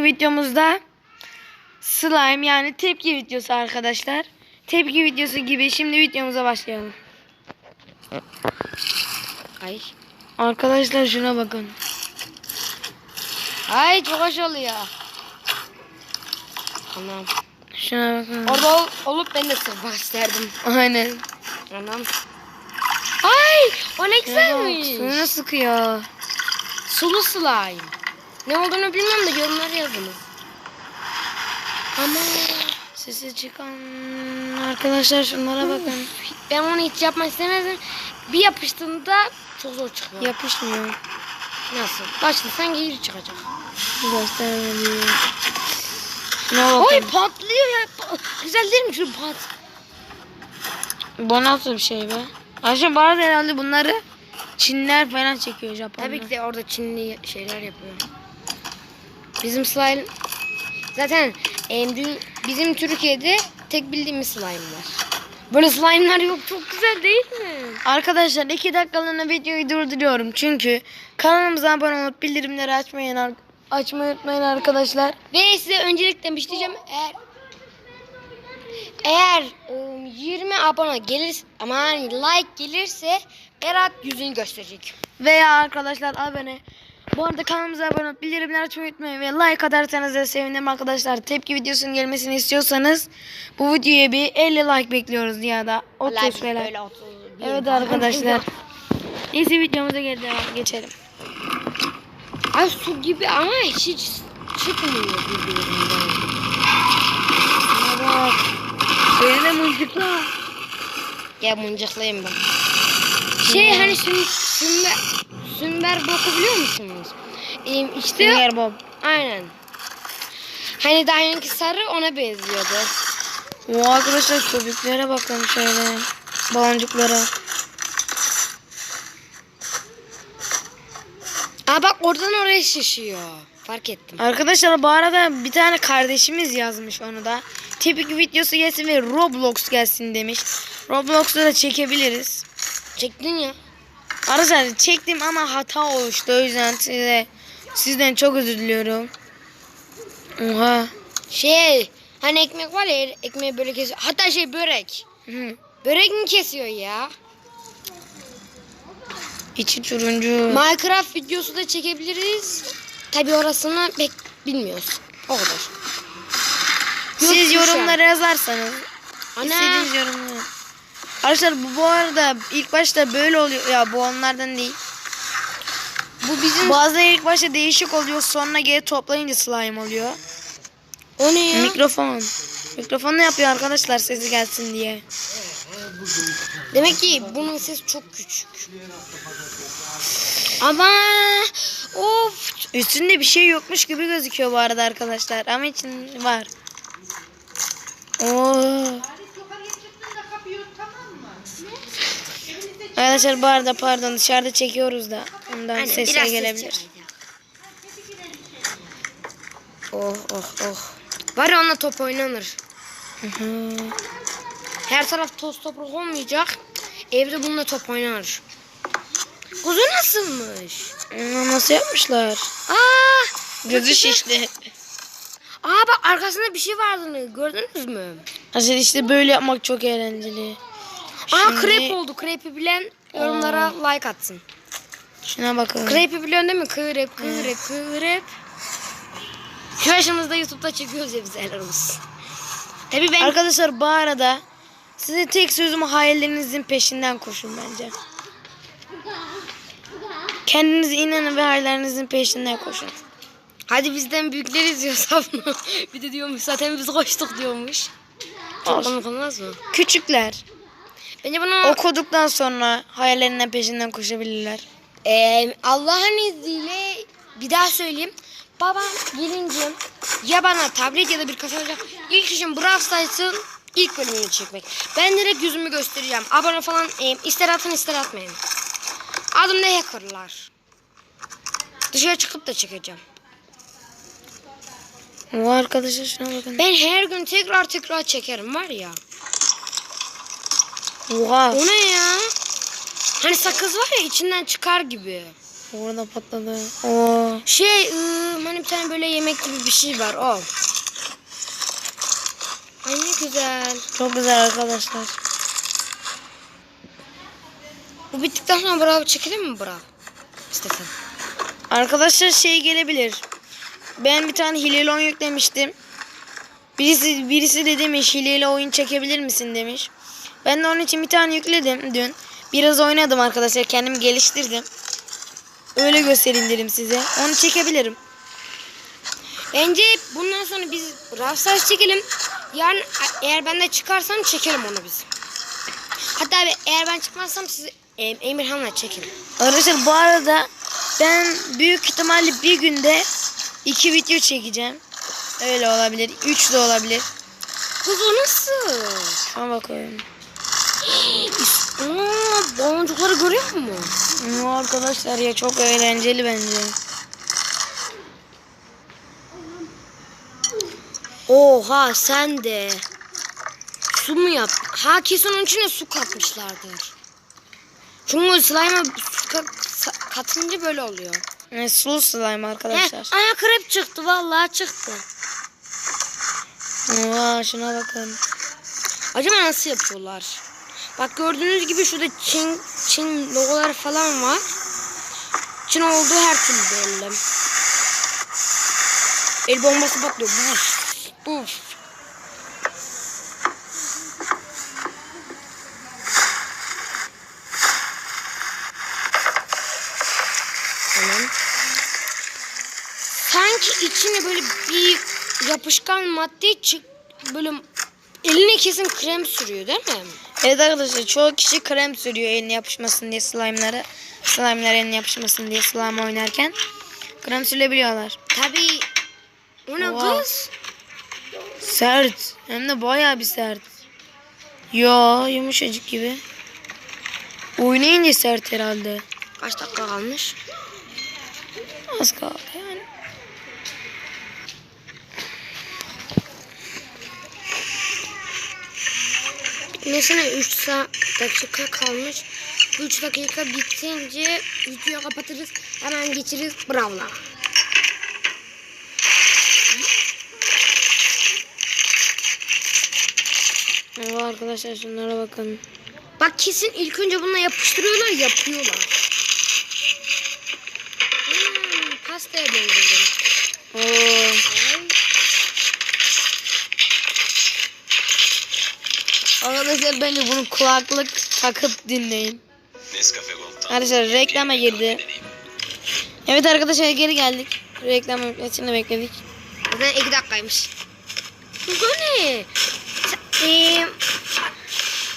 videomuzda slime yani tepki videosu arkadaşlar. Tepki videosu gibi şimdi videomuza başlayalım. Ay. Arkadaşlar şuna bakın. Ay çok hoş oluyor. Anam. Şuna bakın. Orada ol- olup ben de sırmak isterdim. Aynen. Anam. Ay o ne güzelmiş. Suyunu sıkıyor. Sulu slime. Ne olduğunu bilmem de yorumlara yazınız. Ama Sesi çıkan arkadaşlar şunlara bakın. ben onu hiç yapmak istemezdim. Bir yapıştığında çok zor çıkıyor. Yapışmıyor. Nasıl? Başlasan geri çıkacak. Göstermedi. Şuna Oy bakın. patlıyor ya. Güzel değil mi şu pat? Bu nasıl bir şey be? Ayşe arada herhalde bunları Çinler falan çekiyor Japonlar. Tabii ki de orada Çinli şeyler yapıyor. Bizim slime zaten em, dün- bizim Türkiye'de tek bildiğimiz slime var. Böyle slime'lar yok çok güzel değil mi? Arkadaşlar 2 dakikalığına videoyu durduruyorum. Çünkü kanalımıza abone olup bildirimleri açmayın açmayı unutmayın arkadaşlar. Ve size öncelikle bir şey diyeceğim. Eğer eğer em, 20 abone gelir ama like gelirse Berat yüzünü gösterecek. Veya arkadaşlar abone. Bu arada kanalımıza abone olup bildirimleri açmayı unutmayın ve like atarsanız da sevinirim arkadaşlar. Tepki videosunun gelmesini istiyorsanız bu videoya bir 50 like bekliyoruz ya da 30 Like falan. böyle 30, bir Evet arkadaşlar. Neyse videomuza geri devam geçelim. Ay su gibi ama hiç çıkmıyor birbirinden. Bak. Şöyle de mızıkla. Gel mıncıklayayım ben. Şey hani sün, sünber, sünber boku biliyor musunuz? Ee, işte Sünger Bob. aynen. Hani daha önceki sarı ona benziyordu. O arkadaşlar köpüklere bakın şöyle. Baloncuklara. Aa bak oradan oraya şişiyor. Fark ettim. Arkadaşlar bu arada bir tane kardeşimiz yazmış onu da. Tipik videosu gelsin ve Roblox gelsin demiş. Roblox'ta da çekebiliriz. Çektin ya. Arkadaşlar çektim ama hata oluştu. O yüzden size sizden çok özür diliyorum. Oha. Şey hani ekmek var ya ekmeği böyle kesiyor. Hatta şey börek. Hı. Börek mi kesiyor ya? İçi turuncu. Minecraft videosu da çekebiliriz. Tabi orasını pek bilmiyoruz. O kadar. Siz yorumlara yazarsanız. Ana. İstediğiniz yorumları. Arkadaşlar bu, bu arada ilk başta böyle oluyor. Ya bu onlardan değil. Bu bizim Bazıları ilk başta değişik oluyor. Sonra geri toplayınca slime oluyor. o ne ya? Mikrofon. Mikrofon ne yapıyor arkadaşlar sesi gelsin diye. Demek ki bunun sesi çok küçük. Ama of Üstünde bir şey yokmuş gibi gözüküyor bu arada arkadaşlar. Ama için var. Oo. Arkadaşlar bu arada pardon dışarıda çekiyoruz da. Ondan Aynen, sesler ses gelebilir. Oh oh oh. Var onunla top oynanır. Hı. Her taraf toz toprak olmayacak. Evde bununla top oynanır. Kuzu nasılmış? Nasıl yapmışlar? Aa! Gözü şişti. Aa bak arkasında bir şey vardı. Gördünüz mü? Aslında işte böyle yapmak çok eğlenceli. Aa Şimdi- krep oldu. Krepi bilen yorumlara like atsın. Şuna bakın. Krepi biliyorsun değil mi? Krep, krep, krep. Şu yaşımızda YouTube'da çekiyoruz ya biz helal olsun. Tabii ben Arkadaşlar bu arada size tek sözüm hayallerinizin peşinden koşun bence. Kendinize inanın ve hayallerinizin peşinden koşun. hadi bizden büyükleri izliyorsa bunu. bir de diyormuş zaten biz koştuk diyormuş. Çok mı? Küçükler Bence bunu okuduktan sonra hayallerinden peşinden koşabilirler. Ee, Allah'ın izniyle bir daha söyleyeyim. Babam gelince ya bana tablet ya da bir kasa alacak. İlk işim Brawl Stars'ın ilk bölümünü çekmek. Ben direkt yüzümü göstereceğim. Abone falan e, ister atın ister atmayın. Adım ne hackerlar. Dışarı çıkıp da çekeceğim. O arkadaşlar şuna bakın. Ben her gün tekrar tekrar çekerim var ya. Oha. O ne ya? Hani sakız var ya içinden çıkar gibi. Orada patladı. Oo. Şey ıı, hani bir tane böyle yemek gibi bir şey var o. Ay ne güzel. Çok güzel arkadaşlar. Bu bittikten sonra bravo çekelim mi bravo? İstesen. Arkadaşlar şey gelebilir. Ben bir tane hileli oyun yüklemiştim. Birisi, birisi de demiş hileli oyun çekebilir misin demiş. Ben de onun için bir tane yükledim dün. Biraz oynadım arkadaşlar. Kendimi geliştirdim. Öyle göstereyim dedim size. Onu çekebilirim. Bence bundan sonra biz Stars çekelim. Yarın eğer ben de çıkarsam çekelim onu biz. Hatta eğer ben çıkmazsam siz e, Emirhan'la çekelim. Arkadaşlar bu arada ben büyük ihtimalle bir günde iki video çekeceğim. Öyle olabilir. Üç de olabilir. Kız o nasıl? Şuna bakıyorum. Aa, boncukları görüyor musun? Bu arkadaşlar ya çok eğlenceli bence. Oha sen de. Su mu yap? Ha kesin onun içine su katmışlardır. Çünkü slime'a su kat- katınca böyle oluyor. Ne sulu slime arkadaşlar. aa krep çıktı vallahi çıktı. Oha şuna bakın. Acaba nasıl yapıyorlar? Bak gördüğünüz gibi şurada Çin Çin logoları falan var. Çin olduğu her türlü belli. El bombası patlıyor. Buf. Buf. Tamam. Sanki içine böyle bir yapışkan madde çık böyle eline kesin krem sürüyor değil mi? Evet arkadaşlar çoğu kişi krem sürüyor eline yapışmasın diye slime'lara. Slime'lar eline yapışmasın diye slime oynarken. Krem sürebiliyorlar. Tabii. O ne kız? Sert. Hem de bayağı bir sert. Yo yumuşacık gibi. Oynayınca sert herhalde. Kaç dakika kalmış? Az kaldı yani. Mesela 3 saat dakika kalmış. Bu 3 dakika bitince videoyu kapatırız. Hemen geçiriz. Bravo. Evet arkadaşlar şunlara bakın. Bak kesin ilk önce bununla yapıştırıyorlar yapıyorlar. Hmm, pastaya benziyor. Oo. Bence bunu kulaklık takıp dinleyin. Nescafe Gold Arkadaşlar reklama girdi. Evet arkadaşlar geri geldik. Reklam için bekledik. Zaten 2 dakikaymış. Bu ne? Eee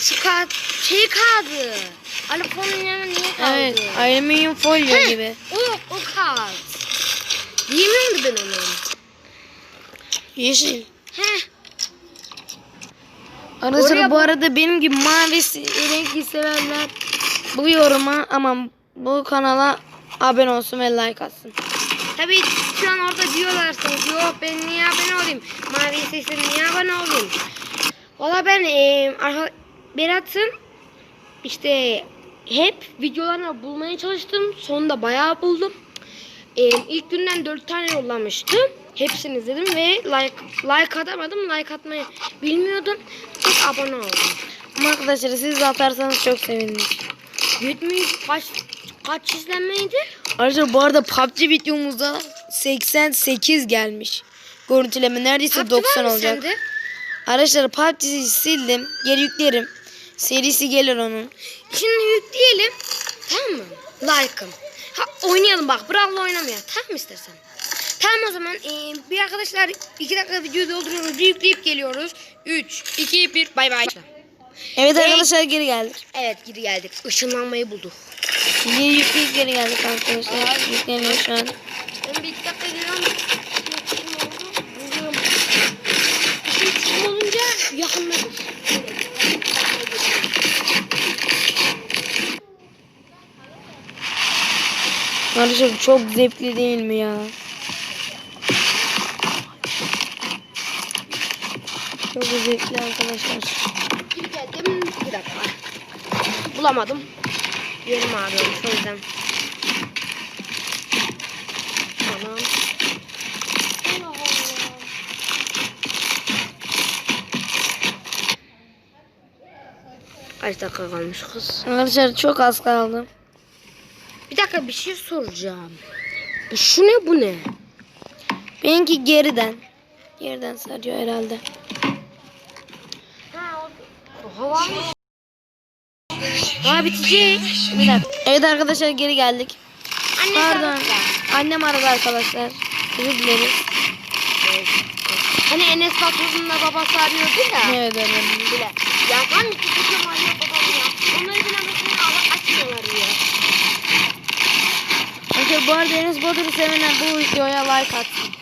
şu kağıt şey kağıdı. Alifonun yanına niye kaldı? Evet alüminyum folyo Heh, gibi. O, o kağıt. Yemiyorum ben onu. Yeşil. Arkadaşlar bu arada benim gibi mavi renkli sevenler bu yoruma ama bu kanala abone olsun ve like atsın. Tabii şu an orada diyorlarsınız. Yok ben niye abone olayım? Mavi sesim niye abone olayım? Valla ben arka- Berat'ın işte hep videolarını bulmaya çalıştım. Sonunda bayağı buldum. Eee ilk günden 4 tane yollamıştı. Hepsini izledim ve like like atamadım. Like atmayı bilmiyordum. Abone. Ama arkadaşlar siz atarsanız çok sevinirim. 70 kaç kaç izlenmeydi? Arkadaşlar bu arada PUBG videomuzda 88 gelmiş. Görüntüleme neredeyse PUBG var 90 mı olacak. sende? Arkadaşlar PUBG'yi sildim. Geri yüklerim. Serisi gelir onun. Şimdi yükleyelim. Tamam mı? Like'ım. Ha oynayalım bak. Bravo oynamaya. Tamam mı istersen? Tamam o zaman ee, bir arkadaşlar 2 dakika video dolduruyoruz. Yükleyip geliyoruz. 3, 2, 1 bay bay. Evet arkadaşlar geri geldik. Evet geri geldik. Işınlanmayı bulduk. Geri yükleyip geri geldik arkadaşlar. Yükleniyor şu an. Ben bir iki dakika geliyorum. İşin çıkım olunca yakınladım. Arkadaşlar çok zevkli değil mi ya? aşırı zevkli arkadaşlar. Geldim bir dakika. Bulamadım. Yerim ağrıyormuş o yüzden. Tamam. Kaç dakika kalmış kız? Arkadaşlar çok az kaldı. Bir dakika bir şey soracağım. Bu şu ne bu ne? Benimki geriden. Yerden sarıyor herhalde. Hava Aa bitecek. Bir dakika. Evet arkadaşlar geri geldik. Anne Pardon. Annem aradı arkadaşlar. Özür dileriz. Hani Enes Batur'un da babası arıyordu ya. Evet evet. Bile. Ya ben mi tutacağım anne babamı ya? Onları bile mesela açmıyorlar ya. Arkadaşlar bu arada Enes Batur'u sevenler bu videoya like atsın.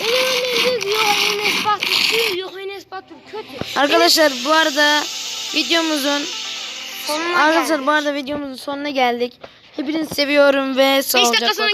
Benim annem diyor yok Enes Batur yok Enes Batur kötü. Arkadaşlar bu arada videomuzun Sonuna Arkadaşlar geldik. bu arada videomuzun sonuna geldik. Hepinizi seviyorum ve sağlıcakla